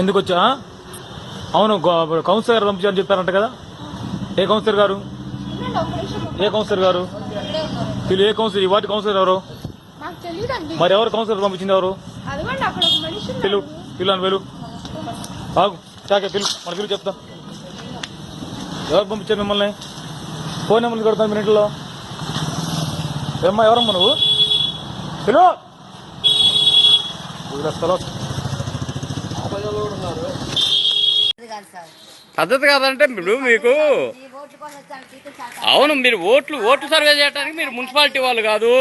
ఎందుకు వచ్చా? అవును కౌన్సిలర్ గారు పంపించారని చెప్పారంట కదా. ఏ కౌన్సిలర్ గారు. ఏ కౌన్సిలర్ గారు. వీళ్ళు ఏ కౌన్సిలర్ వాటి కౌన్సిలర్ ఎవరు? మరి ఎవరు కౌన్సిలర్ పంపించింది ఎవరు. పిలు పిల్లని వెలు ఆగు చాకే పిలు. మన పిలు చెప్తా. ఎవరు పంపించారు మిమ్మల్ని? ఫోన్ నెంబర్లు కొడతాను మీ ఇంట్లో ఏమ్మా ఎవరమ్మా నువ్వు? పిలు! వదిలేస్తారా పద్ధతి కాదంటే ఇప్పుడు మీకు అవును మీరు ఓట్లు ఓట్లు సర్వే చేయడానికి మీరు మున్సిపాలిటీ వాళ్ళు కాదు.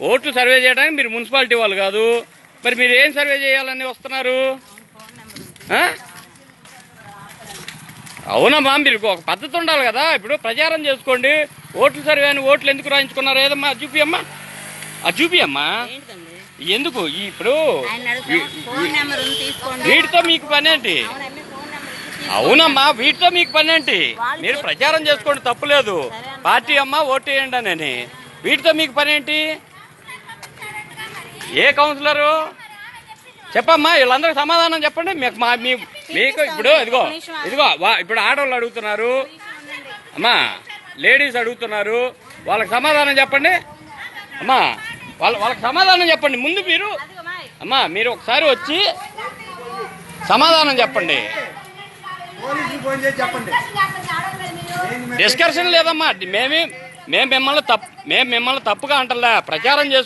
ఓట్లు సర్వే చేయడానికి మీరు మున్సిపాలిటీ వాళ్ళు కాదు. మరి మీరు ఏం సర్వే చేయాలని వస్తున్నారు? అవునమ్మా మీరు ఒక పద్ధతి ఉండాలి కదా. ఇప్పుడు ప్రచారం చేసుకోండి. ఓట్లు సర్వే అని ఓట్లు ఎందుకు రాయించుకున్నారు? ఏదమ్మా అది చూపియమ్మా. అది చూపియమ్మా. ఎందుకు? ఇప్పుడు వీటితో మీకు పని ఏంటి? అవునమ్మ వీటితో మీకు పని ఏంటి? మీరు ప్రచారం చేసుకోండి తప్పులేదు పార్టీ అమ్మా ఓటు వేయండి అని వీటితో మీకు పని ఏంటి? ఏ కౌన్సిలరు? చెప్పమ్మా వీళ్ళందరికీ సమాధానం చెప్పండి. మీకు మా మీకు ఇప్పుడు ఇదిగో ఇదిగో ఇప్పుడు ఆడవాళ్ళు అడుగుతున్నారు. అమ్మా లేడీస్ అడుగుతున్నారు. వాళ్ళకి సమాధానం చెప్పండి. అమ్మా వాళ్ళ వాళ్ళకి సమాధానం చెప్పండి. ముందు మీరు అమ్మా మీరు ఒకసారి వచ్చి సమాధానం చెప్పండి. డిస్కషన్ లేదమ్మా. మేమే మేము మిమ్మల్ని తప్పు మేము మిమ్మల్ని తప్పుగా అంటలే. ప్రచారం చేసుకు